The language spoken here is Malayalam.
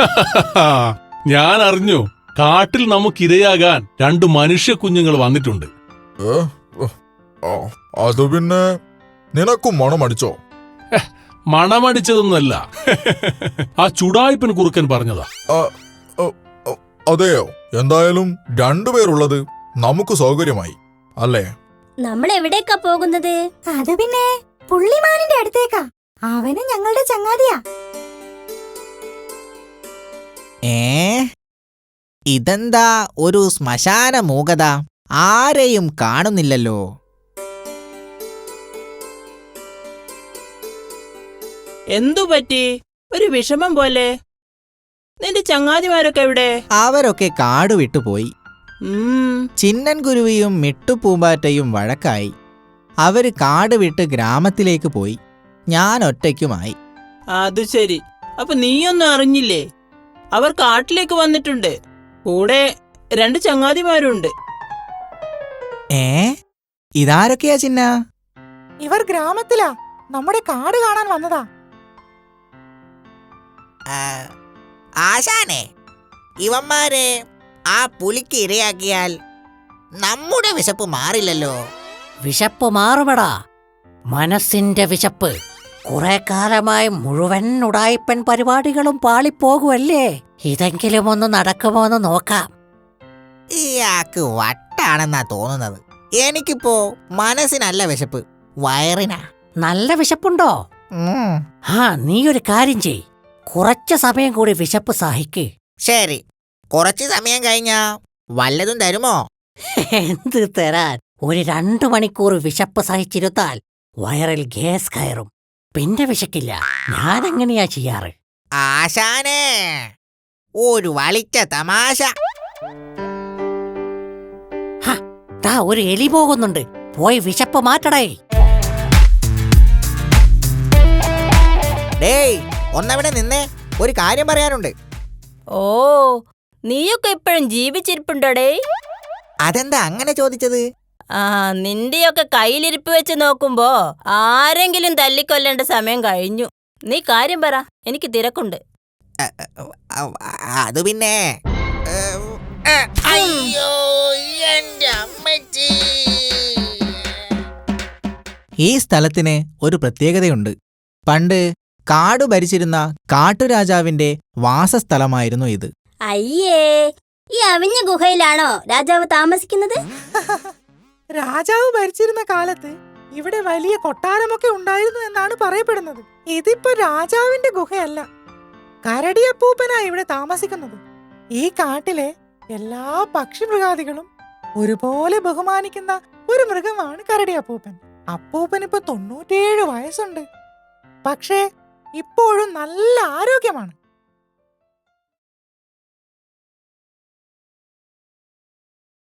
ഞാൻ അറിഞ്ഞു കാട്ടിൽ നമുക്കിരയാകാൻ രണ്ട് മനുഷ്യ കുഞ്ഞുങ്ങൾ വന്നിട്ടുണ്ട്. ഏ? ആ, അത് പിന്നെ നിനക്കും മണമടിച്ചോ? മണമടിച്ചതൊന്നല്ല ആ ചുടായ്പൻ കുറുക്കൻ പറഞ്ഞതാ. ആ, ഓ, ഓ, അതെയോ? എന്തായാലും രണ്ടുപേരുള്ളത് നമുക്ക് സൗകര്യമായി അല്ലേ? നമ്മൾ എവിടേക്കാ പോകുന്നത്? അത് പിന്നെ പുള്ളിമാനിന്റെ അടുത്തേക്കാ. അവന് ഞങ്ങളുടെ ചങ്ങാതിയാ. ഏ? ഇതെന്താ ഒരു ശ്മശാന മൂകത? ആരെയും കാണുന്നില്ലല്ലോ. എന്തു പറ്റി? ഒരു വിഷമം പോലെ. നിന്റെ ചങ്ങാതിമാരൊക്കെ എവിടെ? അവരൊക്കെ കാട് വിട്ടുപോയി ഉം, ചിന്നൻ കുരുവിയും മിട്ടുപൂമ്പാറ്റയും വഴക്കായി. അവർ കാട് വിട്ട് ഗ്രാമത്തിലേക്ക് പോയി. ഞാൻ ഒറ്റയ്ക്കുമായി. അത് ശരി. അപ്പൊ നീയൊന്നും അറിഞ്ഞില്ലേ? അവർ കാട്ടിലേക്ക് വന്നിട്ടുണ്ട്. കൂടെ രണ്ട് ചങ്ങാതിമാരുണ്ട്. ഏ? ഇതാരൊക്കെയാ ചിന്ന? ഇവർ ഗ്രാമത്തിലാ. നമ്മുടെ കാട് കാണാൻ വന്നതാ. ആശാനെ ഇവന്മാരെ ആ പുലിക്ക് ഇരയാക്കിയാൽ നമ്മുടെ വിശപ്പ് മാറില്ലല്ലോ. വിശപ്പ് മാറുമടാ. മനസ്സിന്റെ വിശപ്പ്. കുറെ കാലമായി മുഴുവൻ ഉടായിപ്പൻ പരിപാടികളും പാളിപ്പോകുമല്ലേ ഇതെങ്കിലും ഒന്ന് നടക്കുമോ എന്ന് നോക്കാം. ഇയാൾക്ക് വട്ടാണെന്നാ തോന്നുന്നത്. എനിക്കിപ്പോ മനസ്സിനല്ല വിശപ്പ്. വയറിനാ. നല്ല വിശപ്പുണ്ടോ? ആ നീ ഒരു കാര്യം ചെയ് കുറച്ച് സമയം കൂടി വിശപ്പ് സഹിക്ക്. ശരി. കുറച്ച് സമയം കഴിഞ്ഞാ വല്ലതും തരുമോ? എന്ത് തരാൻ? ഒരു രണ്ടു മണിക്കൂർ വിശപ്പ് സഹിച്ചിരുത്താൽ വയറിൽ ഗ്യാസ് കയറും. പിന്നെ വിശക്കില്ല. ഞാൻ എങ്ങനെയാ ചെയ്യാറ്? ആശാനേ ഒരു വളിച്ച തമാശ. താ ഒരു എലി പോകുന്നുണ്ട്. പോയി വിശപ്പ് മാറ്റടേ. ഡേയ് ഒന്നവിടെ നിന്നേ. ഒരു കാര്യം പറയാനുണ്ട്. ഓ നീയൊക്കെ ഇപ്പോഴും ജീവിച്ചിരിപ്പുണ്ടോടേ അതെന്താ അങ്ങനെ ചോദിച്ചത്? ആ നിന്റെയൊക്കെ കയ്യിലിരിപ്പ് വെച്ച് നോക്കുമ്പോ ആരെങ്കിലും തല്ലിക്കൊല്ലേണ്ട സമയം കഴിഞ്ഞു. നീ കാര്യം പറ എനിക്ക് തിരക്കുണ്ട്. അത് പിന്നെ അയ്യോ എന്റെ അമ്മച്ചി. ഈ സ്ഥലത്തിന് ഒരു പ്രത്യേകതയുണ്ട്. പണ്ട് കാട് ഭരിച്ചിരുന്ന കാട്ടുരാജാവിന്റെ വാസസ്ഥലമായിരുന്നു ഇത്. അയ്യേ ഈ അവിഞ്ഞ ഗുഹയിലാണോ രാജാവ് താമസിക്കുന്നത്? രാജാവ് ഭരിച്ചിരുന്ന കാലത്ത് ഇവിടെ വലിയ കൊട്ടാരമൊക്കെ ഉണ്ടായിരുന്നു എന്നാണ് പറയപ്പെടുന്നത്. ഇതിപ്പോ രാജാവിന്റെ ഗുഹയല്ല. കരടിയപ്പൂപ്പനാ ഇവിടെ താമസിക്കുന്നത്. ഈ കാട്ടിലെ എല്ലാ പക്ഷിമൃഗാദികളും ഒരുപോലെ ബഹുമാനിക്കുന്ന ഒരു മൃഗമാണ് കരടിയപ്പൂപ്പൻ അപ്പൂപ്പൻ. ഇപ്പൊ തൊണ്ണൂറ്റേഴ് വയസ്സുണ്ട്. പക്ഷേ ഇപ്പോഴും നല്ല ആരോഗ്യമാണ്.